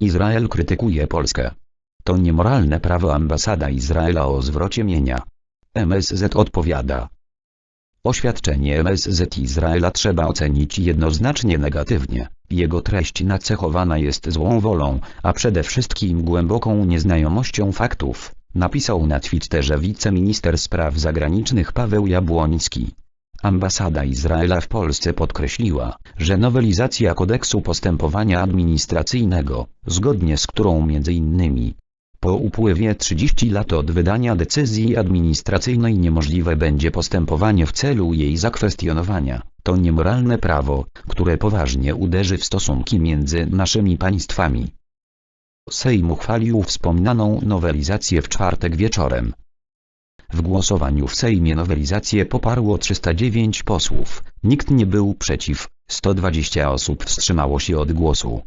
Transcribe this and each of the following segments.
Izrael krytykuje Polskę. To niemoralne prawo ambasada Izraela o zwrocie mienia. MSZ odpowiada. Oświadczenie MSZ Izraela trzeba ocenić jednoznacznie negatywnie. Jego treść nacechowana jest złą wolą, a przede wszystkim głęboką nieznajomością faktów, napisał na Twitterze wiceminister spraw zagranicznych Paweł Jabłoński. Ambasada Izraela w Polsce podkreśliła, że nowelizacja kodeksu postępowania administracyjnego, zgodnie z którą m.in. po upływie 30 lat od wydania decyzji administracyjnej niemożliwe będzie postępowanie w celu jej zakwestionowania, to niemoralne prawo, które poważnie uderzy w stosunki między naszymi państwami. Sejm uchwalił wspomnianą nowelizację w czwartek wieczorem. W głosowaniu w Sejmie nowelizację poparło 309 posłów, nikt nie był przeciw, 120 osób wstrzymało się od głosu.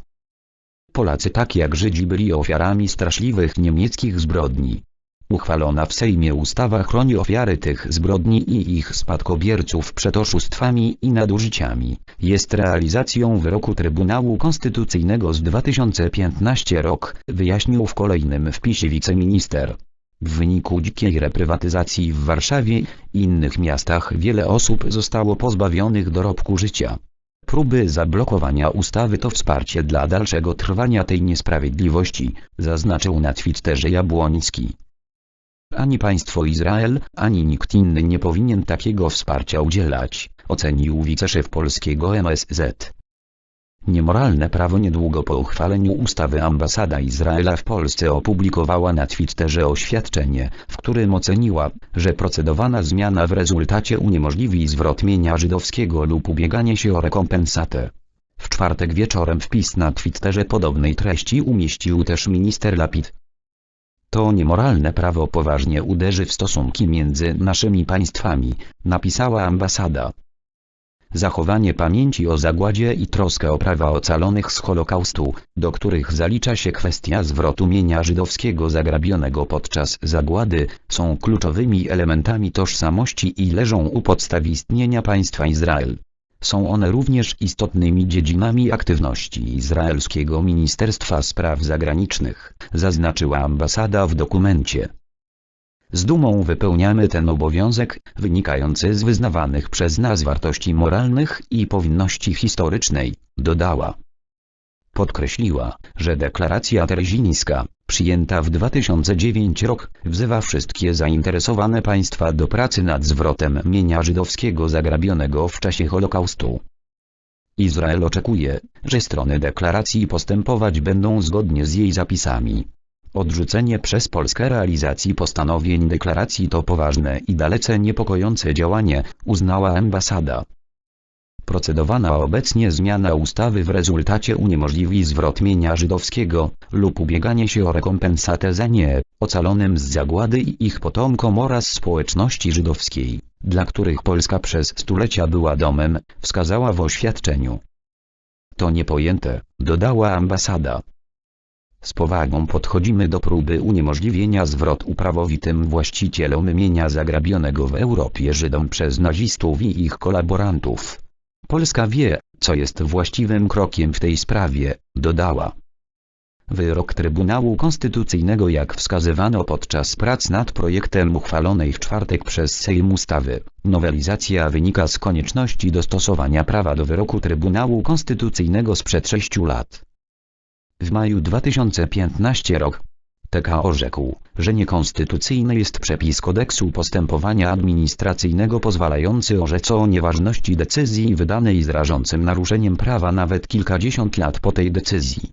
Polacy tak jak Żydzi byli ofiarami straszliwych niemieckich zbrodni. Uchwalona w Sejmie ustawa chroni ofiary tych zbrodni i ich spadkobierców przed oszustwami i nadużyciami. Jest realizacją wyroku Trybunału Konstytucyjnego z 2015 rok, wyjaśnił w kolejnym wpisie wiceminister. W wyniku dzikiej reprywatyzacji w Warszawie i innych miastach wiele osób zostało pozbawionych dorobku życia. Próby zablokowania ustawy to wsparcie dla dalszego trwania tej niesprawiedliwości, zaznaczył na Twitterze Jabłoński. Ani państwo Izrael, ani nikt inny nie powinien takiego wsparcia udzielać, ocenił wiceszef polskiego MSZ. Niemoralne prawo niedługo po uchwaleniu ustawy ambasada Izraela w Polsce opublikowała na Twitterze oświadczenie, w którym oceniła, że procedowana zmiana w rezultacie uniemożliwi zwrot mienia żydowskiego lub ubieganie się o rekompensatę. W czwartek wieczorem wpis na Twitterze podobnej treści umieścił też minister Lapid. To niemoralne prawo poważnie uderzy w stosunki między naszymi państwami, napisała ambasada. Zachowanie pamięci o zagładzie i troskę o prawa ocalonych z Holokaustu, do których zalicza się kwestia zwrotu mienia żydowskiego zagrabionego podczas zagłady, są kluczowymi elementami tożsamości i leżą u podstaw istnienia państwa Izrael. Są one również istotnymi dziedzinami aktywności izraelskiego Ministerstwa Spraw Zagranicznych, zaznaczyła ambasada w dokumencie. Z dumą wypełniamy ten obowiązek, wynikający z wyznawanych przez nas wartości moralnych i powinności historycznej, dodała. Podkreśliła, że deklaracja terezińska, przyjęta w 2009 rok, wzywa wszystkie zainteresowane państwa do pracy nad zwrotem mienia żydowskiego zagrabionego w czasie Holokaustu. Izrael oczekuje, że strony deklaracji postępować będą zgodnie z jej zapisami. Odrzucenie przez Polskę realizacji postanowień deklaracji to poważne i dalece niepokojące działanie, uznała ambasada. Procedowana obecnie zmiana ustawy w rezultacie uniemożliwi zwrot mienia żydowskiego lub ubieganie się o rekompensatę za nie, ocalonym z zagłady i ich potomkom oraz społeczności żydowskiej, dla których Polska przez stulecia była domem, wskazała w oświadczeniu. To niepojęte, dodała ambasada. Z powagą podchodzimy do próby uniemożliwienia zwrotu uprawowitym właścicielom mienia zagrabionego w Europie Żydom przez nazistów i ich kolaborantów. Polska wie, co jest właściwym krokiem w tej sprawie, dodała. Wyrok Trybunału Konstytucyjnego jak wskazywano podczas prac nad projektem uchwalonej w czwartek przez Sejm ustawy, nowelizacja wynika z konieczności dostosowania prawa do wyroku Trybunału Konstytucyjnego sprzed sześciu lat. W maju 2015 rok TK orzekł, że niekonstytucyjny jest przepis kodeksu postępowania administracyjnego pozwalający orzec o nieważności decyzji wydanej z rażącym naruszeniem prawa nawet kilkadziesiąt lat po tej decyzji.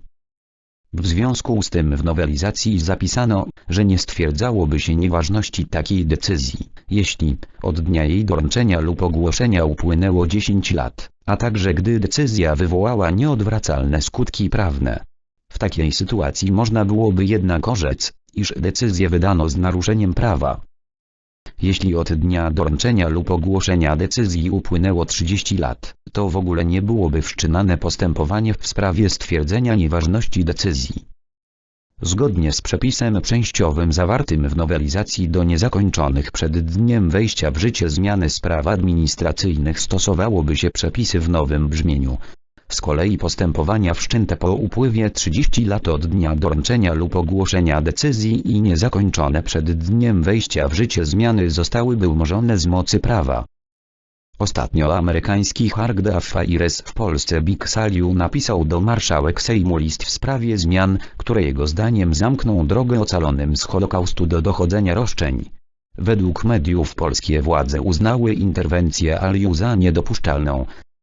W związku z tym w nowelizacji zapisano, że nie stwierdzałoby się nieważności takiej decyzji, jeśli od dnia jej doręczenia lub ogłoszenia upłynęło 10 lat, a także gdy decyzja wywołała nieodwracalne skutki prawne. W takiej sytuacji można byłoby jednak orzec, iż decyzję wydano z naruszeniem prawa. Jeśli od dnia doręczenia lub ogłoszenia decyzji upłynęło 30 lat, to w ogóle nie byłoby wszczynane postępowanie w sprawie stwierdzenia nieważności decyzji. Zgodnie z przepisem częściowym zawartym w nowelizacji do niezakończonych przed dniem wejścia w życie zmiany spraw administracyjnych stosowałoby się przepisy w nowym brzmieniu, Z kolei postępowania wszczęte po upływie 30 lat od dnia doręczenia lub ogłoszenia decyzji i niezakończone przed dniem wejścia w życie zmiany zostałyby umorzone z mocy prawa. Ostatnio amerykański Hargda Faires w Polsce Big Saliu napisał do marszałek Sejmu list w sprawie zmian, które jego zdaniem zamkną drogę ocalonym z Holokaustu do dochodzenia roszczeń. Według mediów polskie władze uznały interwencję Aliu za niedopuszczalną,